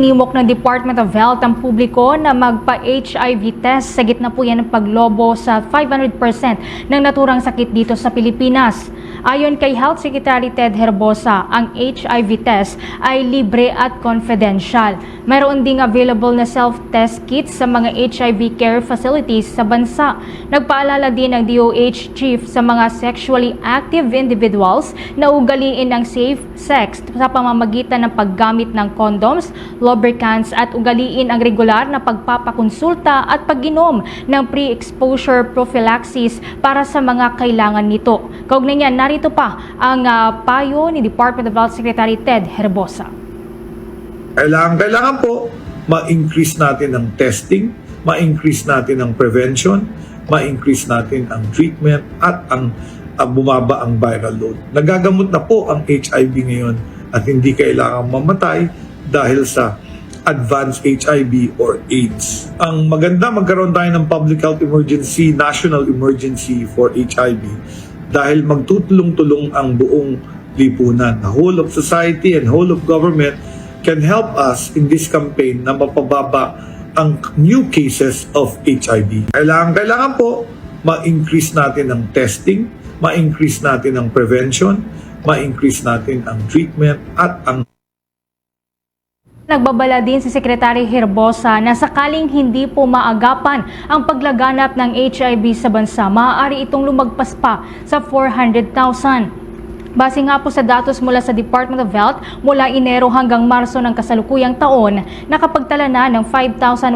Nimok ng Department of Health ang publiko na magpa-HIV test sa gitna po yan ng paglobo sa 500% ng naturang sakit dito sa Pilipinas. Ayon kay Health Secretary Ted Herbosa, ang HIV test ay libre at confidential. Mayroon ding available na self-test kits sa mga HIV care facilities sa bansa. Nagpaalala din ng DOH chief sa mga sexually active individuals na ugaliin ang safe sex sa pamamagitan ng paggamit ng condoms, lubricants at ugaliin ang regular na pagpapakonsulta at pag-inom ng pre-exposure prophylaxis para sa mga kailangan nito. Kaugnay niyan, narito pa ang ah, payo ni Department of Health Secretary Ted Herbosa. Kailangan, kailangan po ma-increase natin ang testing, ma-increase natin ang prevention, ma-increase natin ang treatment at ang ah, bumaba ang viral load. Nagagamot na po ang HIV ngayon at hindi kailangan mamatay dahil sa advanced HIV or AIDS. Ang maganda magkaroon tayo ng public health emergency, national emergency for HIV dahil magtutulong-tulong ang buong lipunan. The whole of society and whole of government can help us in this campaign na mapababa ang new cases of HIV. Kailangan, kailangan po ma-increase natin ang testing, ma-increase natin ang prevention, ma-increase natin ang treatment at ang Nagbabala din si Secretary Herbosa na sakaling hindi po maagapan ang paglaganap ng HIV sa bansa, maaari itong lumagpas pa sa 400,000. Base nga po sa datos mula sa Department of Health, mula Enero hanggang Marso ng kasalukuyang taon, nakapagtala na ng 5,101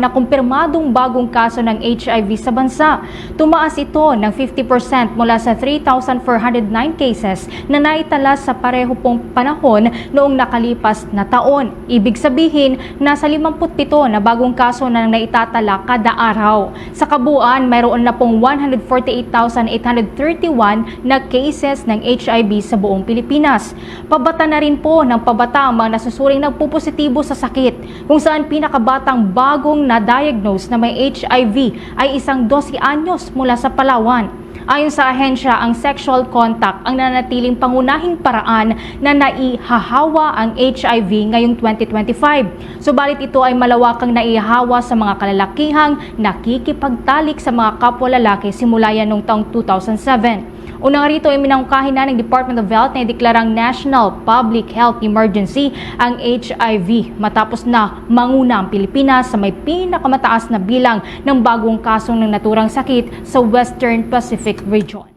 na kumpirmadong bagong kaso ng HIV sa bansa. Tumaas ito ng 50% mula sa 3,409 cases na naitala sa pareho pong panahon noong nakalipas na taon. Ibig sabihin, nasa 57 na bagong kaso na naitatala kada araw. Sa kabuuan, mayroon na pong 148,831 na cases ng HIV sa buong Pilipinas. Pabata na rin po ng pabata ang mga nasusuring nagpupositibo sa sakit, kung saan pinakabatang bagong na-diagnose na may HIV ay isang 12 anyos mula sa Palawan. Ayon sa ahensya, ang sexual contact ang nanatiling pangunahing paraan na naihahawa ang HIV ngayong 2025. Subalit ito ay malawakang naihahawa sa mga kalalakihang nakikipagtalik sa mga kapwa lalaki simula yan noong taong 2007. Una nga rito ay minangkahin na ng Department of Health na ideklarang National Public Health Emergency ang HIV matapos na manguna ang Pilipinas sa may pinakamataas na bilang ng bagong kaso ng naturang sakit sa Western Pacific Region.